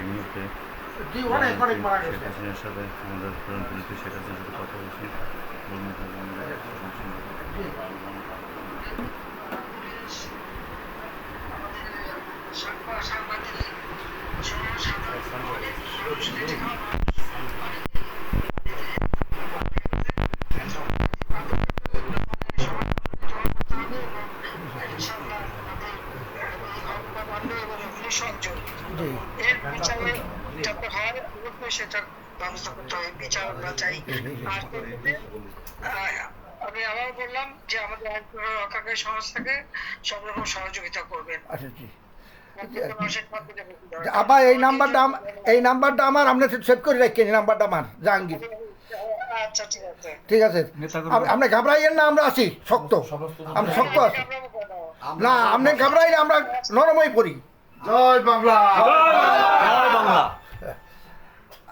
এই মুহূর্তে শেখ হাসিনার সাথে আমাদের প্রধানমন্ত্রী শেখ হাসিনার সাথে কথা বলছি। জি। যাতে হয় ব্যবস্থা করতে হবে বিচার আমরা চাই। আর আমি আবার বললাম যে আমাদের রক্ষাকারী সংস্থাকে সব রকম সহযোগিতা করবেন। আচ্ছা জি। দরকার। আবার এই নাম্বারটা এই নাম্বারটা আমার আপনি সেভ করে রাখেন এই নাম্বারটা আমার জাহাঙ্গীর। আচ্ছা ঠিক আছে। ঠিক আছে। আপ- আপনি ঘাবড়াইয়েন না আমরা আছি শক্ত। আমরা শক্ত আছি। না আপনি ঘাবড়াই আমরা নরমই পড়ি। জয় বাংলা। আবার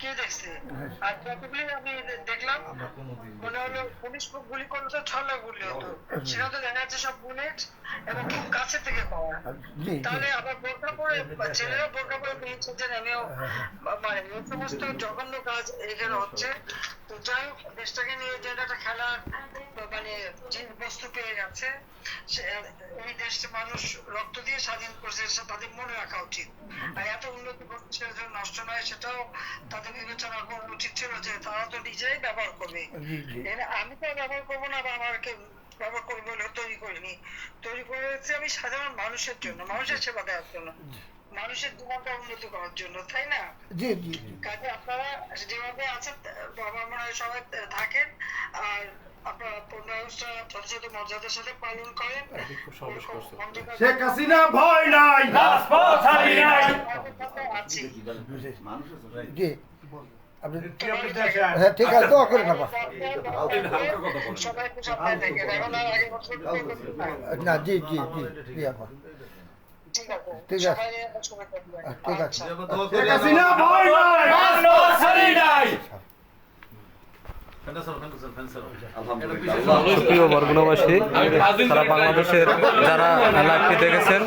কে দেখছে? আর যতগুলি আমি দেখলাম মনে হলো পুলিশ গুলি করলে তো ছলা গুলি হতো। সেটা তো দেখা যাচ্ছে সব বুলেট এবং খুব কাছে থেকে পাওয়া। তাহলে আবার বোরকা পরে ছেলেরা বোরকা পরে বেরিয়েছে যে নেমেও মানে এই সমস্ত জঘন্য কাজ এখানে হচ্ছে। তো যাই হোক দেশটাকে নিয়ে যে একটা খেলার মানে যে বস্তু পেয়ে গেছে সে- এই দেশে মানুষ রক্ত দিয়ে স্বাধীন করছে তাদের মনে রাখা উচিত। আর এত উন্নতি করছে নষ্ট নয় সেটাও তাদের বিবেচনা করা উচিত ছিল যে তারা তো নিজেই ব্যবহার করবে। আমি তো ব্যবহার করব না বা আমাকে ব্যবহার করব বলে তৈরি করিনি। তৈরি করেছি আমি সাধারণ মানুষের জন্য মানুষের সেবা দেওয়ার জন্য মানুষের জীবনটা উন্নত করার জন্য তাই না? জি জি জি। কাজে আপনারা যেভাবে আছেন বাবা মনে হয় সবাই থাকেন আর শেখ হাসিনা ভয় নাই। জি। আপনি হ্যাঁ ঠিক আছে দোয়া করে নেবা না জি জি জি জি আপা। ঠিক আছে ঠিক আছে। ঠিক নাই। প্রিয় বরগুনাবাসী সারা বাংলাদেশের যারা লাইভটি দেখেছেন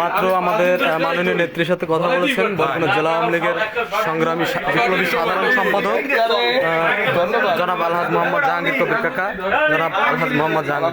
মাত্র আমাদের মাননীয় নেত্রীর সাথে কথা বলেছেন বরগুনা জেলা আওয়ামী লীগের সংগ্রামী বিপ্লবী সাধারণ সম্পাদক জনাব আলহাজ মোহাম্মদ জাহাঙ্গীর কবির কাকা জনাব আলহাজ মোহাম্মদ জাহাঙ্গীর